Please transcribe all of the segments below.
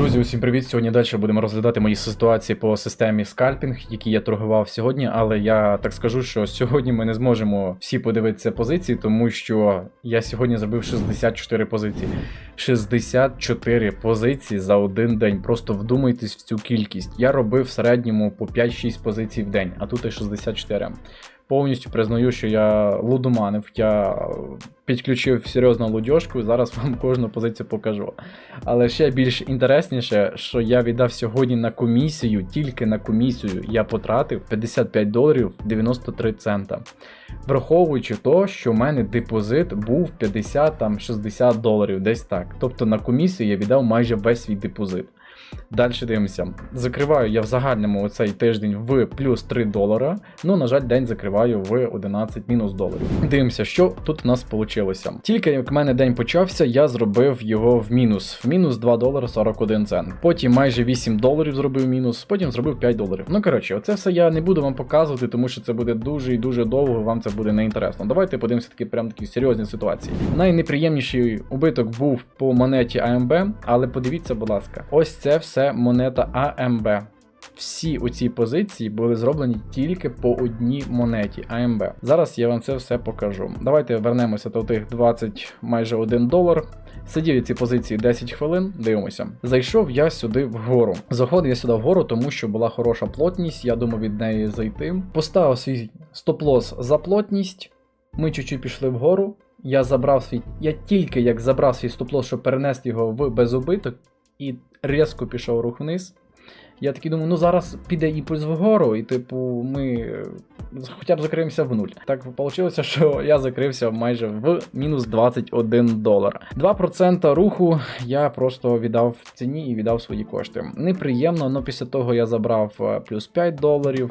Друзі, усім привіт! Сьогодні далі будемо розглядати мої ситуації по системі скальпінг, які я торгував сьогодні. Але я так скажу, що сьогодні ми не зможемо всі подивитися позиції, тому що я сьогодні зробив 64 позиції. 64 позиції за один день. Просто вдумайтесь в цю кількість. Я робив в середньому по 5-6 позицій в день, а тут і 64. Повністю признаю, що я лудоманив, я підключив серйозну лудьошку, зараз вам кожну позицію покажу. Але ще більш інтересніше, що я віддав сьогодні на комісію, тільки на комісію я потратив 55 доларів 93 цента. Враховуючи то, що в мене депозит був 50-60 доларів, десь так. Тобто на комісію я віддав майже весь свій депозит. Далі дивимося. Закриваю я в загальному цей тиждень в плюс 3 долара. Ну, на жаль, день закриваю в 11 мінус доларів. Дивимося, що тут у нас вийшло. Тільки як в мене день почався, я зробив його в мінус. В мінус 2 долари 41 цент. Потім майже 8 доларів зробив мінус, потім зробив 5 доларів. Ну коротше, оце все я не буду вам показувати, тому що це буде дуже і дуже довго, вам це буде неінтересно. Давайте подивимося такі прям такі серйозні ситуації. Найнеприємніший убиток був по монеті АМБ, але подивіться, будь ласка, ось це все монета АМБ. Всі оці позиції були зроблені тільки по одній монеті АМБ. Зараз я вам це все покажу. Давайте вернемося до тих 20 майже 1 долар. Сидів ці позиції 10 хвилин, дивимося. Зайшов я сюди вгору. Заходив я сюди вгору, тому що була хороша плотність, я думав від неї зайти. Поставив свій стоп-лос за плотність. Ми чуть-чуть пішли вгору. Я забрав свій. Я тільки як забрав свій стоп-лос, щоб перенести його в безубиток, і різко пішов рух вниз. Я такий думаю, ну зараз піде імпульс вгору, і типу, ми е, хоча б закриємося в нуль. Так вийшло, що я закрився майже в мінус 21 долар. 2% руху я просто віддав в ціні і віддав свої кошти. Неприємно, але після того я забрав е, плюс 5 доларів.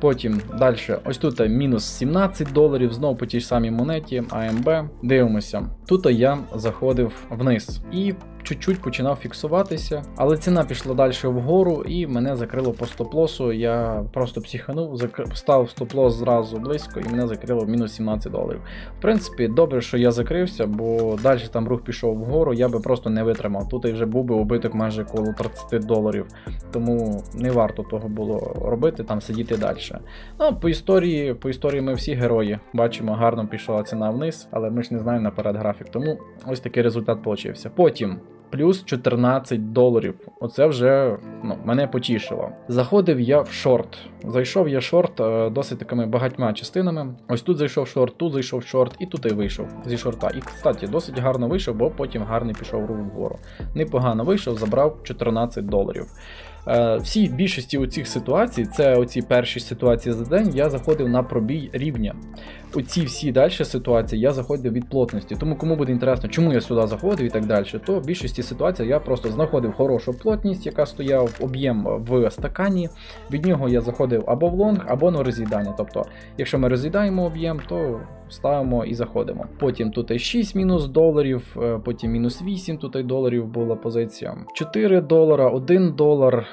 Потім далі, ось тут мінус 17 доларів, знову по тій самій монеті AMB. Дивимося. Тут я заходив вниз і чуть-чуть починав фіксуватися, але ціна пішла далі вгору і мене закрило по стоп-лосу. Я просто психанув, поставив стоп-лос зразу близько і мене закрило мінус 17 доларів. В принципі, добре, що я закрився, бо далі там рух пішов вгору, я би просто не витримав. Тут і вже був би убиток майже коло 30 доларів, тому не варто того було робити, там сидіти далі. Ну, по історії, по історії ми всі герої. Бачимо, гарно пішла ціна вниз, але ми ж не знаємо наперед графік. Тому ось такий результат получився. Потім. Плюс 14 доларів. Оце вже ну, мене потішило. Заходив я в шорт. Зайшов я шорт е, досить такими багатьма частинами. Ось тут зайшов шорт, тут зайшов шорт, і тут і вийшов зі шорта. І, кстати, досить гарно вийшов, бо потім гарний пішов рух вгору. Непогано вийшов, забрав 14 доларів. Е, всі більшості у цих ситуацій, це оці перші ситуації за день, я заходив на пробій рівня. Оці всі далі ситуації я заходив від плотності. Тому кому буде інтересно, чому я сюди заходив і так далі, то в більшості ситуацій я просто знаходив хорошу плотність, яка стояв об'єм в стакані. Від нього я заходив або в лонг, або на роз'їдання. Тобто, якщо ми роз'їдаємо об'єм, то ставимо і заходимо. Потім тут і 6 мінус доларів, е, потім мінус 8 тут доларів була позиція. 4 долара, 1 долар.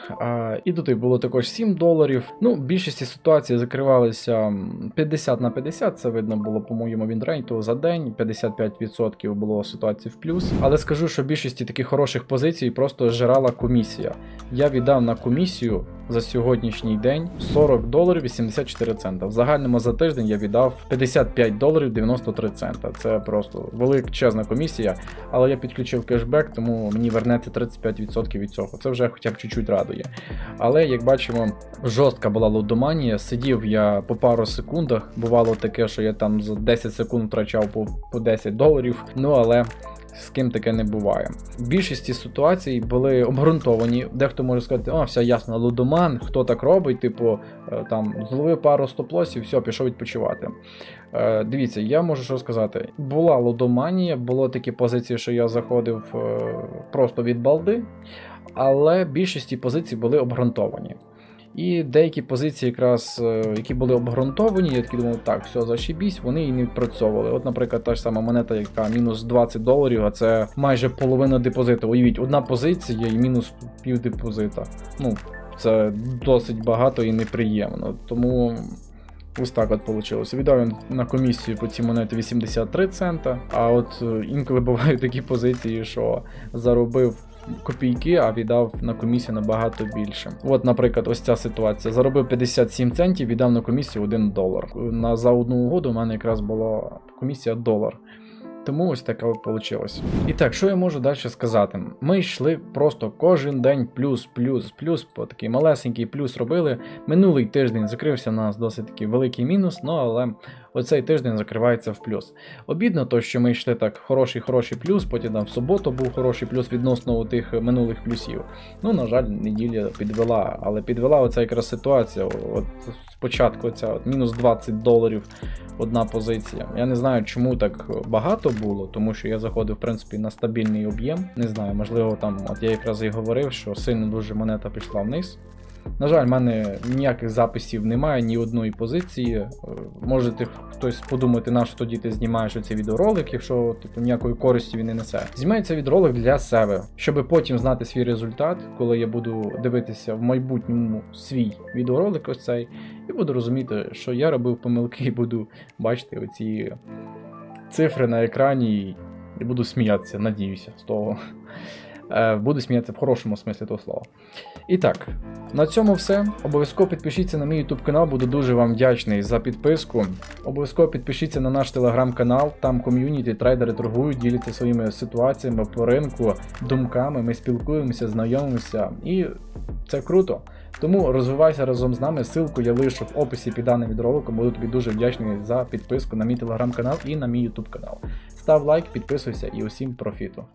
І туди було також 7 доларів. Ну, в більшості ситуацій закривалися 50 на 50. Це видно було по моєму вінрейту за день. 55% було ситуацій в плюс. Але скажу, що більшості таких хороших позицій просто жирала комісія. Я віддав на комісію за сьогоднішній день 40 доларів 84 цента. В загальному за тиждень я віддав 55 доларів 93 цента. Це просто величезна комісія, але я підключив кешбек, тому мені вернеться 35% від цього. Це вже хоча б чуть-чуть радує. Але як бачимо, жорстка була лудоманія. Сидів я по пару секундах. Бувало таке, що я там за 10 секунд втрачав по, по 10 доларів. Ну але з ким таке не буває. В більшості ситуацій були обґрунтовані. Дехто може сказати, о, все ясно, лудоман, хто так робить, типу, е, там зловив пару стоп-лосів, все, пішов відпочивати. Е, Дивіться, я можу що сказати. Була лудоманія, було такі позиції, що я заходив е, просто від балди, але більшості позицій були обґрунтовані. І деякі позиції, якраз, е, які були обґрунтовані, я такий думав, так, все, зашибісь, вони і не відпрацьовували. От, наприклад, та ж сама монета, яка мінус 20 доларів, а це майже половина депозиту. Уявіть, одна позиція і мінус пів депозита. Ну, це досить багато і неприємно. Тому. Ось так от вийшло. Віддав на комісію по цій монеті 83 цента. А от е, інколи бувають такі позиції, що заробив копійки, а віддав на комісію набагато більше. От, наприклад, ось ця ситуація. Заробив 57 центів, віддав на комісію 1 долар. На за одну угоду у мене якраз була комісія долар. Тому ось таке вийшло. І так, що я можу далі сказати? Ми йшли просто кожен день плюс, плюс, плюс, по такий малесенький плюс робили. Минулий тиждень закрився у нас досить такий великий мінус, ну але оцей тиждень закривається в плюс. Обідно, то що ми йшли так хороший, хороший плюс, потім там в суботу був хороший плюс відносно тих минулих плюсів. Ну, на жаль, неділя підвела, але підвела оця якраз ситуація. От спочатку ця от мінус 20 доларів одна позиція. Я не знаю, чому так багато було, тому що я заходив, в принципі, на стабільний об'єм. Не знаю, можливо, там, от я якраз і говорив, що сильно дуже монета пішла вниз. На жаль, в мене ніяких записів немає, ні одної позиції. Е, Можете хтось подумати, на що тоді ти знімаєш цей відеоролик, якщо типу, ніякої користі він не несе. Знімаю цей відеоролик для себе, щоб потім знати свій результат, коли я буду дивитися в майбутньому свій відеоролик, ось цей, і буду розуміти, що я робив помилки, і буду бачити оці цифри на екрані, і буду сміятися, надіюся, з того. Е, Буду сміятися в хорошому смислі того слова. І так, на цьому все. Обов'язково підпишіться на мій YouTube канал, буду дуже вам вдячний за підписку. Обов'язково підпишіться на наш телеграм-канал, там ком'юніті, трейдери торгують, діляться своїми ситуаціями по ринку, думками. Ми спілкуємося, знайомимося, і це круто. Тому розвивайся разом з нами. Ссылку я лишу в описі під даним відроликом. Буду тобі дуже вдячний за підписку на мій телеграм-канал і на мій ютуб канал. Став лайк, підписуйся і усім профіту.